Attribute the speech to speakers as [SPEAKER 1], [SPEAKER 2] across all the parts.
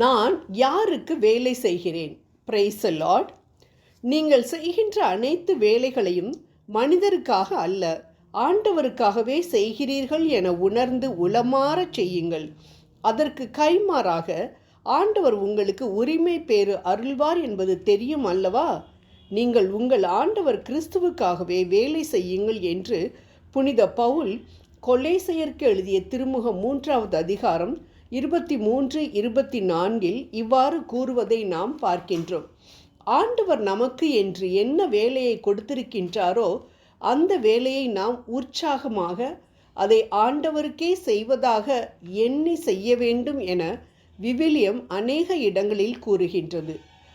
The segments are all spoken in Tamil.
[SPEAKER 1] நான் யாருக்கு வேலை செய்கிறேன்? பிரைஸ் லார்ட் நீங்கள் செய்கின்ற அனைத்து வேலைகளையும் மனிதருக்காக அல்ல ஆண்டவருக்காகவே செய்கிறீர்கள் என உணர்ந்து உளமாறச் செய்யுங்கள். அதற்கு கைமாறாக ஆண்டவர் உங்களுக்கு உரிமை பேறு அருள்வார் என்பது தெரியும் அல்லவா? நீங்கள் உங்கள் ஆண்டவர் கிறிஸ்துவுக்காகவே வேலை செய்யுங்கள் என்று புனித பவுல் கொலேசையருக்கு எழுதிய திருமுகம் மூன்றாவது அதிகாரம் இருபத்தி மூன்று இருபத்தி நான்கில் இவ்வாறு கூறுவதை நாம் பார்க்கின்றோம். ஆண்டவர் நமக்கு என்று என்ன வேலையை கொடுத்திருக்கின்றாரோ அந்த வேலையை நாம் உற்சாகமாக அதை ஆண்டவருக்கே செய்வதாக எண்ணி செய்ய வேண்டும் என விவிலியம் அநேக இடங்களில் கூறுகின்றது.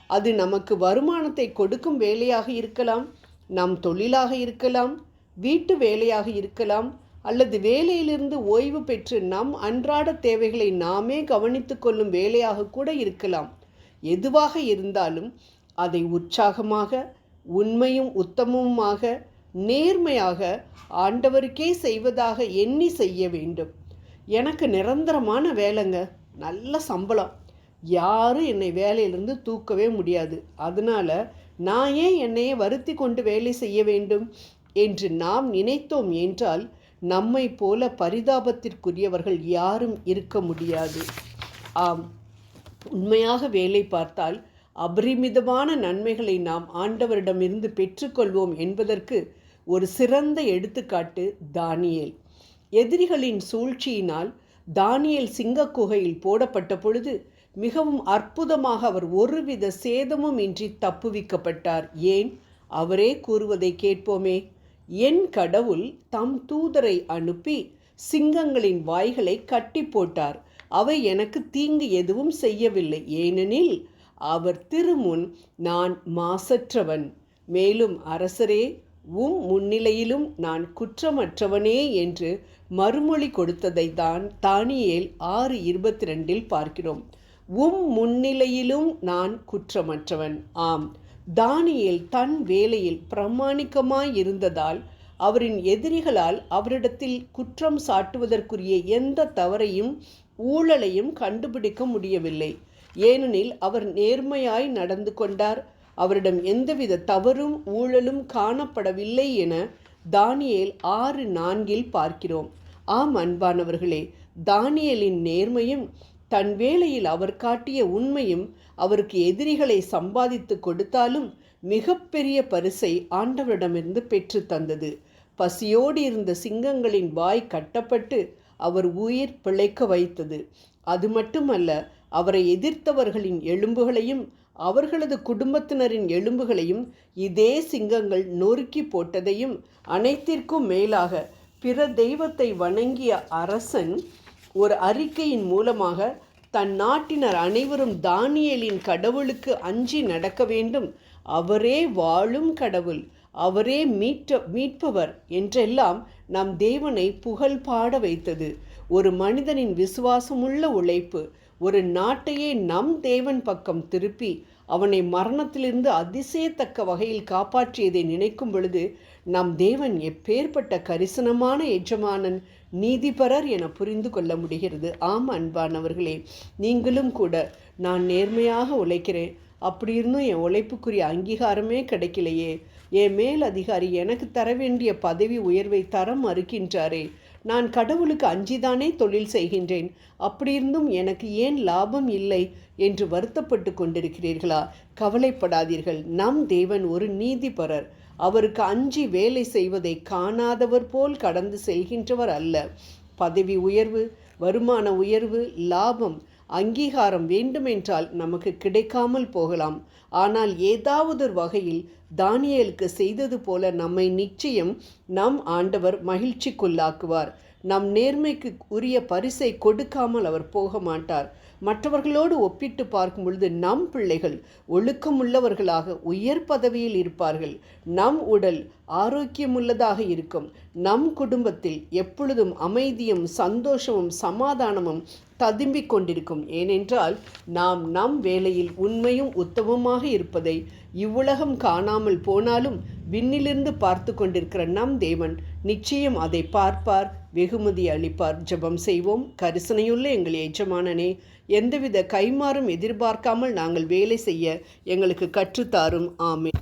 [SPEAKER 1] அது நமக்கு வருமானத்தை கொடுக்கும் வேலையாக இருக்கலாம் நம் தொழிலாக இருக்கலாம் வீட்டு வேலையாக இருக்கலாம் அல்லது வேலையிலிருந்து ஓய்வு பெற்று நம் அன்றாட தேவைகளை நாமே கவனித்து கொள்ளும் வேலையாக கூட இருக்கலாம். எதுவாக இருந்தாலும் அதை உற்சாகமாக உண்மையும் உத்தமமுமாக நேர்மையாக ஆண்டவருக்கே செய்வதாக எண்ணி செய்ய வேண்டும். எனக்கு நிரந்தரமான வேலைங்க. நல்ல சம்பளம். யாரும் என்னை வேலையிலிருந்து தூக்கவே முடியாது. அதனால் நான் ஏன் என்னையே வருத்தி கொண்டு வேலை செய்ய வேண்டும் என்று நாம் நினைத்தோம் என்றால் நம்மை போல பரிதாபத்திற்குரியவர்கள் யாரும் இருக்க முடியாது. ஆம். உண்மையாக வேலை பார்த்தால் அபரிமிதமான நன்மைகளை நாம் ஆண்டவரிடமிருந்து பெற்றுக்கொள்வோம் என்பதற்கு ஒரு சிறந்த எடுத்துக்காட்டு தானியேல். எதிரிகளின் சூழ்ச்சியினால் தானியேல் சிங்கக் குகையில் போடப்பட்ட பொழுது மிகவும் அற்புதமாக அவர் ஒருவித சேதமும் இன்றி தப்புவிக்கப்பட்டார். ஏன்? அவரே கூறுவதை கேட்போமே. என் கடவுள் தம் தூதரை அனுப்பி சிங்கங்களின் வாய்களை கட்டி போட்டார். அவை எனக்கு தீங்கு எதுவும் செய்யவில்லை. ஏனெனில் அவர் திருமுன் நான் மாசற்றவன். மேலும் அரசரே உம் முன்னிலையிலும் நான் குற்றமற்றவனே என்று மறுமொழி கொடுத்ததை தான் தானியேல் ஆறு இருபத்தி ரெண்டில் பார்க்கிறோம். உம் முன்னிலையிலும் நான் குற்றமற்றவன். ஆம். தானியேல் தன் வேலையில் பிரமாணிக்கமாய் இருந்ததால் அவரின் எதிரிகளால் அவரிடத்தில் குற்றம் சாட்டுவதற்குரிய எந்த தவறையும் ஊழலையும் கண்டுபிடிக்க முடியவில்லை. ஏனெனில் அவர் நேர்மையாய் நடந்து கொண்டார். அவரிடம் எந்தவித தவறும் ஊழலும் காணப்படவில்லை என தானியேல் ஆறு நான்கில் பார்க்கிறோம். ஆம் அன்பானவர்களே தானியலின் நேர்மையும் தன் வேளையில் அவர் காட்டிய உண்மையும் அவருக்கு எதிரிகளை சம்பாதித்து கொடுத்தாலும் மிகப்பெரிய பரிசை ஆண்டவரிடமிருந்து பெற்று தந்தது. பசியோடு இருந்த சிங்கங்களின் வாய் கட்டப்பட்டு அவர் உயிர் பிழைக்க வைத்தது. அது மட்டுமல்ல அவரை எதிர்த்தவர்களின் எலும்புகளையும் அவர்களது குடும்பத்தினரின் எலும்புகளையும் இதே சிங்கங்கள் நொறுக்கி போட்டதையும் அனைத்திற்கும் மேலாக பிற தெய்வத்தை வணங்கிய அரசன் ஒரு அறிக்கையின் மூலமாக தன் நாட்டினர் அனைவரும் தானியலின் கடவுளுக்கு அஞ்சி நடக்க வேண்டும். அவரே வாழும் கடவுள் அவரே மீட்ட மீட்பவர் என்றெல்லாம் நம் தேவனை புகழ் பாட வைத்தது. ஒரு மனிதனின் விசுவாசமுள்ள உழைப்பு ஒரு நாட்டையே நம் தேவன் பக்கம் திருப்பி அவனை மரணத்திலிருந்து அதிசயத்தக்க வகையில் காப்பாற்றியதை நினைக்கும் பொழுது நம் தேவன் எப்பேற்பட்ட கரிசனமான எஜமானன் நீதிபரர் என புரிந்து கொள்ள முடிகிறது. ஆம் அன்பானவர்களே நீங்களும் கூட நான் நேர்மையாக உழைக்கிறேன். அப்படி இருந்தும் என் உழைப்புக்குரிய அங்கீகாரமே கிடைக்கலையே. என் மேல் அதிகாரி எனக்கு தர வேண்டிய பதவி உயர்வை தர மறுக்கின்றாரே நான் கடவுளுக்கு அஞ்சிதானே தொழில் செய்கின்றேன். அப்படி இருந்தும் எனக்கு ஏன் லாபம் இல்லை என்று வருத்தப்பட்டு கொண்டிருக்கிறீர்களா? கவலைப்படாதீர்கள். நம் தேவன் ஒரு நீதிபரர். அவருக்கு அஞ்சி வேலை செய்வதை காணாதவர் போல் கடந்து செல்கின்றவர் அல்ல. பதவி உயர்வு வருமான உயர்வு லாபம் அங்கீகாரம் வேண்டுமென்றால் நமக்கு கிடைக்காமல் போகலாம். ஆனால் ஏதாவது ஒரு வகையில் தானியலுக்கு செய்தது போல நம்மை நிச்சயம் நம் ஆண்டவர் மகிழ்ச்சிக்குள்ளாக்குவார். நம் நேர்மைக்கு உரிய பரிசை கொடுக்காமல் அவர் போக மாட்டார். மற்றவர்களோடு ஒப்பிட்டு பார்க்கும் பொழுது நம் பிள்ளைகள் ஒழுக்கமுள்ளவர்களாக உயர் பதவியில் இருப்பார்கள். நம் உடல் ஆரோக்கியமுள்ளதாக இருக்கும். நம் குடும்பத்தில் எப்பொழுதும் அமைதியும் சந்தோஷமும் சமாதானமும் ததும்பிக் கொண்டிருக்கும். ஏனென்றால் நாம் நம் வேலையில் உண்மையும் உத்தமமாக இருப்பதை இவ்வுலகம் காணாமல் போனாலும் விண்ணிலிருந்து பார்த்து கொண்டிருக்கிற நம் தேவன் நிச்சயம் அதை பார்ப்பார் வெகுமதி அளிப்பார். ஜெபம் செய்வோம். கரிசனையுள்ள எங்கள் எஜமானனே எந்தவித கைமாறும் எதிர்பார்க்காமல் நாங்கள் வேலை செய்ய எங்களுக்கு கற்றுத்தாரும். ஆமே